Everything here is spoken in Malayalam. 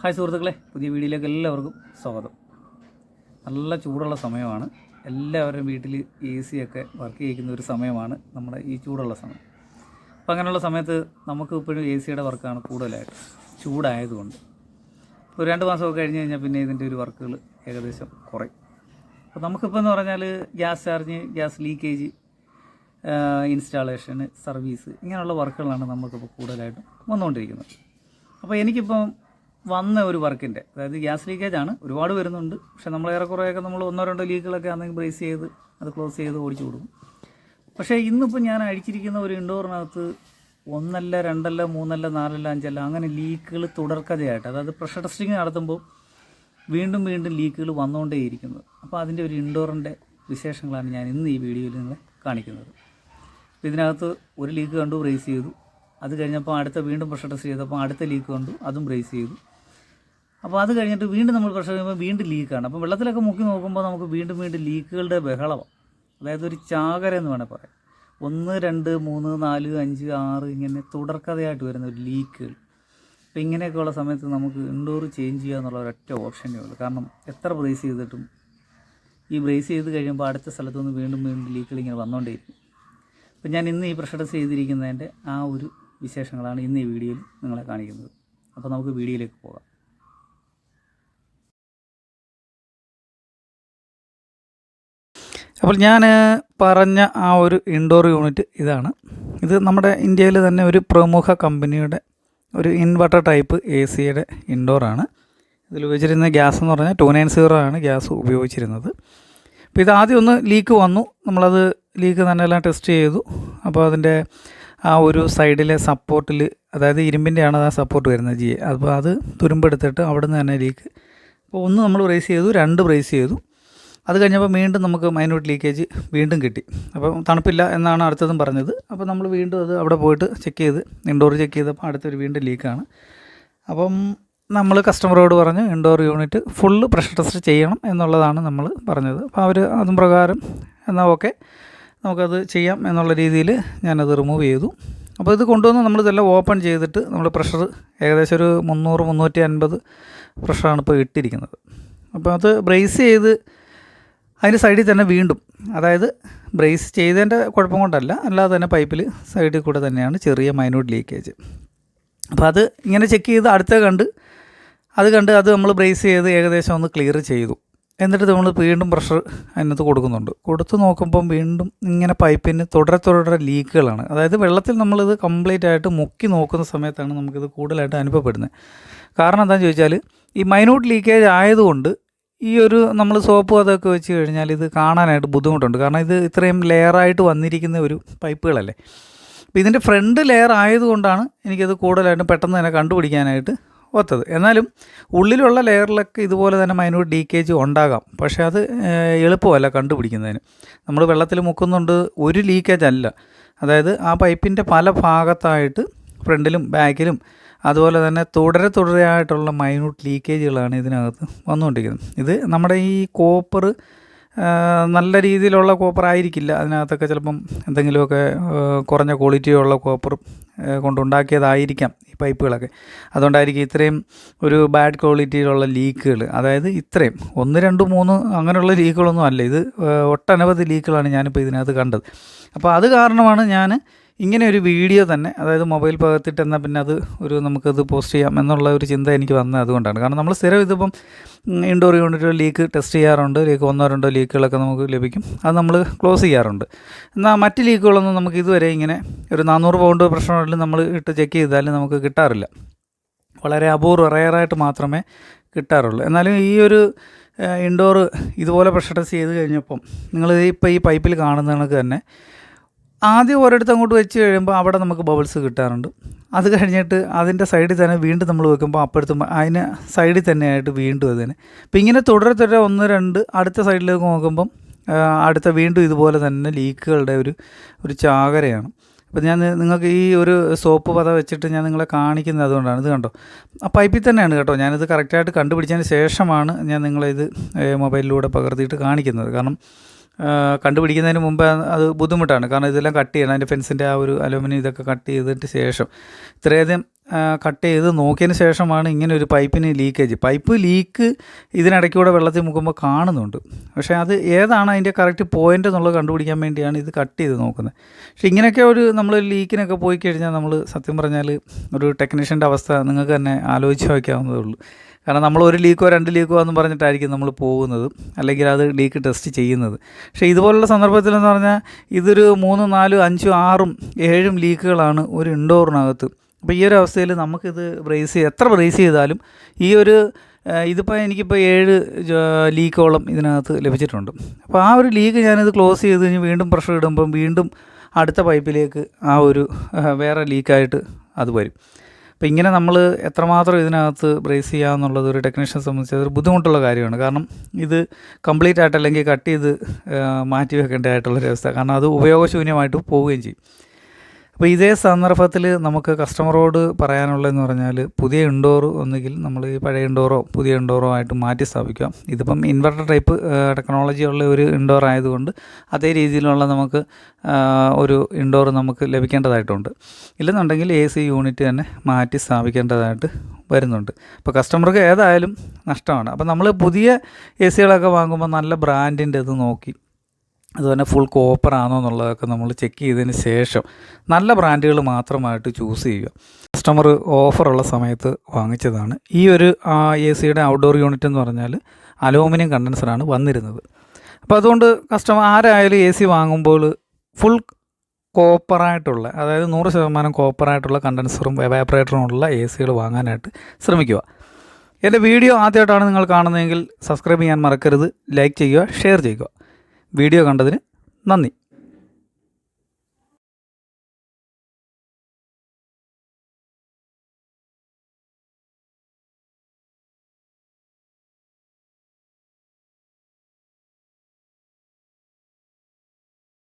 ഹായ് സുഹൃത്തുക്കളെ പുതിയ വീഡിയോയിലേക്ക് എല്ലാവർക്കും സ്വാഗതം. നല്ല ചൂടുള്ള സമയമാണ്. എല്ലാവരും വീട്ടിൽ എ സി ഒക്കെ വർക്ക് ചെയ്യിക്കുന്ന ഒരു സമയമാണ് നമ്മുടെ ഈ ചൂടുള്ള സമയം. അപ്പം അങ്ങനെയുള്ള സമയത്ത് നമുക്ക് ഇപ്പോഴും എ സിയുടെ വർക്കാണ് കൂടുതലായിട്ട് ചൂടായതുകൊണ്ട്. ഒരു രണ്ട് മാസമൊക്കെ കഴിഞ്ഞ് കഴിഞ്ഞാൽ പിന്നെ ഇതിന്റെ ഒരു വർക്കുകൾ ഏകദേശം കുറയും. അപ്പോൾ നമുക്കിപ്പോൾ എന്ന് പറഞ്ഞാൽ ഗ്യാസ് ചാർജ് ഗ്യാസ് ലീക്കേജ് ഇൻസ്റ്റാളേഷന് സർവീസ് ഇങ്ങനെയുള്ള വർക്കുകളാണ് നമുക്കിപ്പോൾ കൂടുതലായിട്ടും വന്നുകൊണ്ടിരിക്കുന്നത് അപ്പോൾ എനിക്കിപ്പം വന്ന ഒരു വർക്കിന്റെ അതായത് ഗ്യാസ് ലീക്കേജ് ആണ് ഒരുപാട് വരുന്നുണ്ട്. പക്ഷെ നമ്മൾ ഏറെക്കുറെയൊക്കെ നമ്മൾ ഒന്നോ രണ്ടോ ലീക്കുകളൊക്കെ ആണെങ്കിൽ ബ്രേസ് ചെയ്ത് അത് ക്ലോസ് ചെയ്ത് ഓടിച്ചു കൊടുക്കും. പക്ഷേ ഇന്നിപ്പോൾ ഞാൻ അഴിച്ചിരിക്കുന്ന ഒരു ഇൻഡോറിനകത്ത് ഒന്നല്ല രണ്ടല്ല മൂന്നല്ല നാലല്ല അഞ്ചല്ല അങ്ങനെ ലീക്കുകൾ തുടർക്കഥയായിട്ട് അതായത് പ്രഷർ ടെസ്റ്റിംഗ് നടത്തുമ്പോൾ വീണ്ടും വീണ്ടും ലീക്കുകൾ വന്നുകൊണ്ടേയിരിക്കുന്നത് അപ്പോൾ അതിന്റെ ഒരു ഇൻഡോറിന്റെ വിശേഷങ്ങളാണ് ഞാൻ ഇന്ന് ഈ വീഡിയോയിൽ നിങ്ങളെ കാണിക്കുന്നത്. അപ്പോൾ ഇതിനകത്ത് ഒരു ലീക്ക് കണ്ടു ബ്രേസ് ചെയ്തു. അത് കഴിഞ്ഞപ്പോൾ അടുത്ത വീണ്ടും പ്രഷർ ടെസ്റ്റ് ചെയ്തപ്പോൾ അടുത്ത ലീക്ക് കണ്ടു അതും ബ്രേസ് ചെയ്തു. അപ്പോൾ അത് കഴിഞ്ഞിട്ട് വീണ്ടും നമ്മൾ പ്രഷർ ചെയ്യുമ്പോൾ വീണ്ടും ലീക്കാണ് അപ്പോൾ വെള്ളത്തിലൊക്കെ മുക്കി നോക്കുമ്പോൾ നമുക്ക് വീണ്ടും വീണ്ടും ലീക്കുകളുടെ ബഹളമാണ് അതായത് ഒരു ചാകര എന്ന് വേണേൽ പറയാം. ഒന്ന് രണ്ട് മൂന്ന് നാല് അഞ്ച് ആറ് ഇങ്ങനെ തുടർക്കഥയായിട്ട് വരുന്ന ഒരു ലീക്കുകൾ അപ്പോൾ ഇങ്ങനെയൊക്കെയുള്ള സമയത്ത് നമുക്ക് ഇൻഡോർ ചേഞ്ച് ചെയ്യുക എന്നുള്ള ഒരൊറ്റ ഓപ്ഷനേ ഉള്ളൂ. കാരണം എത്ര ബ്രേസ് ചെയ്തിട്ടും ഈ ബ്രേസ് ചെയ്ത് കഴിയുമ്പോൾ അടുത്ത സ്ഥലത്തു നിന്ന് വീണ്ടും വീണ്ടും ലീക്കുകൾ ഇങ്ങനെ വന്നുകൊണ്ടേയിരിക്കും അപ്പോൾ ഞാൻ ഇന്ന് ഈ പ്രഷർ ചെയ്തിരിക്കുന്നതിന്റെ ആ ഒരു വിശേഷങ്ങളാണ് ഇന്ന് ഈ വീഡിയോയിൽ നിങ്ങളെ കാണിക്കുന്നത്. അപ്പോൾ നമുക്ക് വീഡിയോയിലേക്ക് പോകാം. അപ്പോൾ ഞാൻ പറഞ്ഞ ആ ഒരു ഇൻഡോർ യൂണിറ്റ് ഇതാണ്. ഇത് നമ്മുടെ ഇന്ത്യയിൽ തന്നെ ഒരു പ്രമുഖ കമ്പനിയുടെ ഒരു ഇൻവെർട്ടർ ടൈപ്പ് എ സിയുടെ ഇൻഡോറാണ് ഇതിൽ ഉപയോഗിച്ചിരുന്ന ഗ്യാസ് എന്ന് പറഞ്ഞാൽ ടു നയൻ സീറോ ആണ് ഗ്യാസ് ഉപയോഗിച്ചിരുന്നത്. അപ്പോൾ ഇത് ആദ്യം ഒന്ന് ലീക്ക് വന്നു. നമ്മളത് ലീക്ക് തന്നെ എല്ലാം ടെസ്റ്റ് ചെയ്തു. അപ്പോൾ അതിന്റെ ആ ഒരു സൈഡിലെ സപ്പോർട്ടിൽ അതായത് ഇരുമ്പിന്റെയാണ് ആ സപ്പോർട്ട് വരുന്നത് ജി അപ്പോൾ അത് തുരുമ്പെടുത്തിട്ട് അവിടെ നിന്ന് തന്നെ ലീക്ക് അപ്പോൾ ഒന്ന് നമ്മൾ ബ്രേസ് ചെയ്തു രണ്ട് ബ്രേസ് ചെയ്തു. അത് കഴിഞ്ഞപ്പോൾ വീണ്ടും നമുക്ക് മൈന്യൂട്ട് ലീക്കേജ് വീണ്ടും കിട്ടി. അപ്പം തണുപ്പില്ല എന്നാണ് അടുത്തതും പറഞ്ഞത്. അപ്പോൾ നമ്മൾ വീണ്ടും അത് അവിടെ പോയിട്ട് ചെക്ക് ചെയ്ത് ഇൻഡോർ ചെക്ക് ചെയ്തപ്പോൾ അടുത്തൊരു വീണ്ടും ലീക്കാണ്. അപ്പം നമ്മൾ കസ്റ്റമറോട് പറഞ്ഞു indoor unit full pressure test ചെയ്യണം എന്നുള്ളതാണ് നമ്മൾ പറഞ്ഞത്. അപ്പോൾ അവർ അതും പ്രകാരം എന്നാൽ ഓക്കെ നമുക്കത് ചെയ്യാം എന്നുള്ള രീതിയിൽ ഞാനത് റിമൂവ് ചെയ്തു. അപ്പോൾ ഇത് കൊണ്ടുവന്ന് നമ്മൾ ഇതെല്ലാം ഓപ്പൺ ചെയ്തിട്ട് നമ്മൾ പ്രഷർ ഏകദേശം ഒരു മുന്നൂറ് മുന്നൂറ്റി അൻപത് പ്രഷറാണ് ഇപ്പോൾ ഇട്ടിരിക്കുന്നത്. അപ്പോൾ അത് ബ്രേസ് ചെയ്ത് അതിന്റെ സൈഡിൽ തന്നെ വീണ്ടും അതായത് ബ്രേസ് ചെയ്തതിന്റെ കുഴപ്പം കൊണ്ടല്ല അല്ലാതെ തന്നെ പൈപ്പിൽ സൈഡിൽ കൂടെ തന്നെയാണ് ചെറിയ മൈന്യൂട്ട് ലീക്കേജ് അപ്പോൾ അത് ഇങ്ങനെ ചെക്ക് ചെയ്ത് അടുത്ത കണ്ട് അത് കണ്ട് അത് നമ്മൾ ബ്രേസ് ചെയ്ത് ഏകദേശം ഒന്ന് ക്ലിയർ ചെയ്തു. എന്നിട്ട് നമ്മൾ വീണ്ടും പ്രഷർ അതിനകത്ത് കൊടുക്കുന്നുണ്ട്. കൊടുത്ത് നോക്കുമ്പം വീണ്ടും ഇങ്ങനെ പൈപ്പിന് തുടരെ തുടരെ ലീക്കുകളാണ് അതായത് വെള്ളത്തിൽ നമ്മളിത് കംപ്ലീറ്റ് ആയിട്ട് മുക്കി നോക്കുന്ന സമയത്താണ് നമുക്കിത് കൂടുതലായിട്ട് അനുഭവപ്പെടുന്നത്. കാരണം എന്താണെന്ന് ചോദിച്ചാൽ ഈ മൈന്യൂട്ട് ലീക്കേജ് ആയതുകൊണ്ട് ഈ ഒരു നമ്മൾ സോപ്പ് അതൊക്കെ വെച്ച് കഴിഞ്ഞാൽ ഇത് കാണാനായിട്ട് ബുദ്ധിമുട്ടുണ്ട്. കാരണം ഇത് ഇത്രയും ലെയറായിട്ട് വന്നിരിക്കുന്ന ഒരു പൈപ്പുകളല്ലേ. അപ്പോൾ ഇതിന്റെ ഫ്രണ്ട് ലെയർ ആയതുകൊണ്ടാണ് എനിക്കത് കൂടുതലായിട്ടും പെട്ടെന്ന് തന്നെ കണ്ടുപിടിക്കാനായിട്ട് ഒത്തത്. എന്നാലും ഉള്ളിലുള്ള ലെയറിലൊക്കെ ഇതുപോലെ തന്നെ മൈനൂട്ട് ലീക്കേജ് ഉണ്ടാകാം. പക്ഷേ അത് എളുപ്പമല്ല കണ്ടുപിടിക്കുന്നതിന്. നമ്മൾ വെള്ളത്തിൽ മുക്കുന്നുണ്ട് ഒരു ലീക്കേജ് അല്ല. അതായത് ആ പൈപ്പിന്റെ പല ഭാഗത്തായിട്ട് ഫ്രണ്ടിലും ബാക്കിലും അതുപോലെ തന്നെ തുടരെ തുടരെയായിട്ടുള്ള മൈന്യൂട്ട് ലീക്കേജുകളാണ് ഇതിനകത്ത് വന്നുകൊണ്ടിരിക്കുന്നത്. ഇത് നമ്മുടെ ഈ കോപ്പർ നല്ല രീതിയിലുള്ള കോപ്പർ ആയിരിക്കില്ല. അതിനകത്തൊക്കെ ചിലപ്പം എന്തെങ്കിലുമൊക്കെ കുറഞ്ഞ ക്വാളിറ്റിയുള്ള കോപ്പർ കൊണ്ടുണ്ടാക്കിയതായിരിക്കാം ഈ പൈപ്പുകളൊക്കെ അതുകൊണ്ടായിരിക്കും ഇത്രയും ഒരു ബാഡ് ക്വാളിറ്റിയിലുള്ള ലീക്കുകൾ അതായത് ഇത്രയും ഒന്ന് രണ്ട് മൂന്ന് അങ്ങനെയുള്ള ലീക്കുകളൊന്നും അല്ല. ഇത് ഒട്ടനവധി ലീക്കുകളാണ് ഞാനിപ്പോൾ ഇതിനകത്ത് കണ്ടത്. അപ്പോൾ അത് കാരണമാണ് ഞാൻ ഇങ്ങനെ ഒരു വീഡിയോ തന്നെ അതായത് മൊബൈൽ പകർത്തിട്ട് എന്നാൽ പിന്നെ അത് ഒരു നമുക്കത് പോസ്റ്റ് ചെയ്യാം എന്നുള്ള ഒരു ചിന്ത എനിക്ക് വന്നത് അതുകൊണ്ടാണ്. കാരണം നമ്മൾ സ്ഥിരം ഇതിപ്പം ഇൻഡോർ യൂണിറ്റ് ലീക്ക് ടെസ്റ്റ് ചെയ്യാറുണ്ട് ലീക്ക് ഒന്നോ രണ്ടോ ലീക്കുകളൊക്കെ നമുക്ക് ലഭിക്കും. അത് നമ്മൾ ക്ലോസ് ചെയ്യാറുണ്ട്. എന്നാൽ മറ്റ് ലീക്കുകളൊന്നും നമുക്ക് ഇതുവരെ ഇങ്ങനെ ഒരു നാനൂറ് പൗണ്ട് പ്രശ്നങ്ങളിൽ നമ്മൾ ഇട്ട് ചെക്ക് ചെയ്താലും നമുക്ക് കിട്ടാറില്ല. വളരെ അപൂർവ റയറായിട്ട് മാത്രമേ കിട്ടാറുള്ളൂ. എന്നാലും ഈ ഒരു ഇൻഡോർ ഇതുപോലെ പ്രഷർ ടെസ്റ്റ് ചെയ്ത് കഴിഞ്ഞപ്പം നിങ്ങൾ ഇപ്പോൾ ഈ പൈപ്പിൽ കാണുന്ന കണക്ക് തന്നെ ആദ്യം ഒരിടത്ത് അങ്ങോട്ട് വെച്ച് കഴിയുമ്പോൾ അവിടെ നമുക്ക് ബബിൾസ് കിട്ടാറുണ്ട്. അത് കഴിഞ്ഞിട്ട് അതിന്റെ സൈഡിൽ തന്നെ വീണ്ടും നമ്മൾ വെക്കുമ്പോൾ അപ്പുറത്ത് അതിന് സൈഡിൽ തന്നെയായിട്ട് വീണ്ടും അതിന് അപ്പോൾ ഇങ്ങനെ തുടരെ തുടരെ ഒന്ന് രണ്ട് അടുത്ത സൈഡിലേക്ക് നോക്കുമ്പം അടുത്ത വീണ്ടും ഇതുപോലെ തന്നെ ലീക്കുകളുടെ ഒരു ഒരു ചാകരയാണ്. അപ്പോൾ ഞാൻ നിങ്ങൾക്ക് ഈ ഒരു സോപ്പ് പത വെച്ചിട്ട് ഞാൻ നിങ്ങളെ കാണിക്കുന്നത് അതുകൊണ്ടാണ്. ഇത് കണ്ടോ? ആ പൈപ്പിൽ തന്നെയാണ് കേട്ടോ. ഞാനിത് കറക്റ്റായിട്ട് കണ്ടുപിടിച്ചതിന് ശേഷമാണ് ഞാൻ നിങ്ങളെ ഇത് മൊബൈലിലൂടെ പകർത്തിയിട്ട് കാണിക്കുന്നത്. കാരണം കണ്ടുപിടിക്കുന്നതിന് മുമ്പ് അത് ബുദ്ധിമുട്ടാണ്. കാരണം ഇതെല്ലാം കട്ട് ചെയ്യണം. അതിന്റെ ഫെൻസിന്റെ ആ ഒരു അലുമിനിയം ഇതൊക്കെ കട്ട് ചെയ്തിട്ട് ശേഷം ഇത്രയധികം കട്ട് ചെയ്ത് നോക്കിയതിന് ശേഷമാണ് ഇങ്ങനെ ഒരു പൈപ്പിന് ലീക്കേജ്. പൈപ്പ് ലീക്ക് ഇതിനിടയ്ക്കൂടെ വെള്ളത്തിൽ മുക്കുമ്പോൾ കാണുന്നുണ്ട്. പക്ഷേ അത് ഏതാണ് അതിന്റെ കറക്റ്റ് പോയിന്റ് എന്നുള്ളത് കണ്ടുപിടിക്കാൻ വേണ്ടിയാണ് ഇത് കട്ട് ചെയ്ത് നോക്കുന്നത്. പക്ഷേ ഇങ്ങനെയൊക്കെ ഒരു നമ്മൾ ലീക്കിനൊക്കെ പോയി കഴിഞ്ഞാൽ നമ്മൾ സത്യം പറഞ്ഞാൽ ഒരു ടെക്നീഷ്യന്റെ അവസ്ഥ നിങ്ങൾക്ക് തന്നെ ആലോചിച്ച് വയ്ക്കാവുന്നതേ ഉള്ളൂ. കാരണം നമ്മൾ ഒരു ലീക്കോ രണ്ട് ലീക്കോ എന്ന് പറഞ്ഞിട്ടായിരിക്കും നമ്മൾ പോകുന്നത്. അല്ലെങ്കിൽ അത് ലീക്ക് ടെസ്റ്റ് ചെയ്യുന്നത്. പക്ഷേ ഇതുപോലുള്ള സന്ദർഭത്തിലെന്ന് പറഞ്ഞാൽ ഇതൊരു മൂന്ന് നാലും അഞ്ചും ആറും ഏഴും ലീക്കുകളാണ് ഒരു ഇൻഡോറിനകത്ത്. അപ്പോൾ ഈ ഒരു അവസ്ഥയിൽ നമുക്കിത് ബ്രേസ് എത്ര ബ്രേസ് ചെയ്താലും ഈ ഒരു ഇതിപ്പോൾ എനിക്കിപ്പോൾ ഏഴ് ലീക്കോളം ഇതിനകത്ത് ലഭിച്ചിട്ടുണ്ട്. അപ്പോൾ ആ ഒരു ലീക്ക് ഞാനിത് ക്ലോസ് ചെയ്ത് കഴിഞ്ഞ് വീണ്ടും പ്രഷർ ഇടുമ്പം വീണ്ടും അടുത്ത പൈപ്പിലേക്ക് ആ ഒരു വേറെ ലീക്കായിട്ട് അത് വരും. അപ്പോൾ ഇങ്ങനെ നമ്മൾ എത്രമാത്രം ഇതിനകത്ത് ബ്രേസ് ചെയ്യാമെന്നുള്ളത് ഒരു ടെക്നീഷ്യനെ സംബന്ധിച്ച് അതൊരു ബുദ്ധിമുട്ടുള്ള കാര്യമാണ്. കാരണം ഇത് കംപ്ലീറ്റ് ആയിട്ട് അല്ലെങ്കിൽ കട്ട് ചെയ്ത് മാറ്റി വെക്കേണ്ടതായിട്ടുള്ളൊരു അവസ്ഥ കാരണം അത് ഉപയോഗശൂന്യമായിട്ട് പോവുകയും ചെയ്യും. അപ്പോൾ ഇതേ സന്ദർഭത്തിൽ നമുക്ക് കസ്റ്റമറോട് പറയാനുള്ളതെന്ന് പറഞ്ഞാൽ പുതിയ ഇൻഡോർ ഒന്നുകിൽ നമ്മൾ ഈ പഴയ ഇൻഡോറോ പുതിയ ഇൻഡോറോ ആയിട്ട് മാറ്റി സ്ഥാപിക്കുക ഇതിപ്പം ഇൻവെർട്ടർ ടൈപ്പ് ടെക്നോളജി ഉള്ള ഒരു ഇൻഡോർ ആയതുകൊണ്ട് അതേ രീതിയിലുള്ള നമുക്ക് ഒരു ഇൻഡോർ നമുക്ക് ലഭിക്കേണ്ടതായിട്ടുണ്ട്. ഇല്ലെന്നുണ്ടെങ്കിൽ എ സി യൂണിറ്റ് തന്നെ മാറ്റി സ്ഥാപിക്കേണ്ടതായിട്ട് വരുന്നുണ്ട്. അപ്പോൾ കസ്റ്റമർക്ക് ഏതായാലും നഷ്ടമാണ്. അപ്പോൾ നമ്മൾ പുതിയ എ സികളൊക്കെ വാങ്ങുമ്പോൾ നല്ല ബ്രാൻഡിന്റെ ഇത് നോക്കി അതുപോലെ ഫുൾ കോപ്പർ ആണോ എന്നുള്ളതൊക്കെ നമ്മൾ ചെക്ക് ചെയ്തതിന് ശേഷം നല്ല ബ്രാൻഡുകൾ മാത്രമായിട്ട് ചൂസ് ചെയ്യുക. കസ്റ്റമർ ഓഫറുള്ള സമയത്ത് വാങ്ങിച്ചതാണ്. ഈ ഒരു എ സിയുടെ ഔട്ട്ഡോർ യൂണിറ്റ് എന്ന് പറഞ്ഞാൽ അലൂമിനിയം കണ്ടൻസറാണ് വന്നിരുന്നത്. അപ്പോൾ അതുകൊണ്ട് കസ്റ്റമർ ആരായാലും എ സി വാങ്ങുമ്പോൾ ഫുൾ കോപ്പറായിട്ടുള്ള അതായത് നൂറ് ശതമാനം കോപ്പറായിട്ടുള്ള കണ്ടൻസറും എവാപ്പറേറ്ററും ഉള്ള എ സികൾ വാങ്ങാനായിട്ട് ശ്രമിക്കുക. എന്റെ വീഡിയോ ആദ്യമായിട്ടാണ് നിങ്ങൾ കാണുന്നതെങ്കിൽ സബ്സ്ക്രൈബ് ചെയ്യാൻ മറക്കരുത്. ലൈക്ക് ചെയ്യുക ഷെയർ ചെയ്യുക. വീഡിയോ കണ്ടതിന് നന്ദി.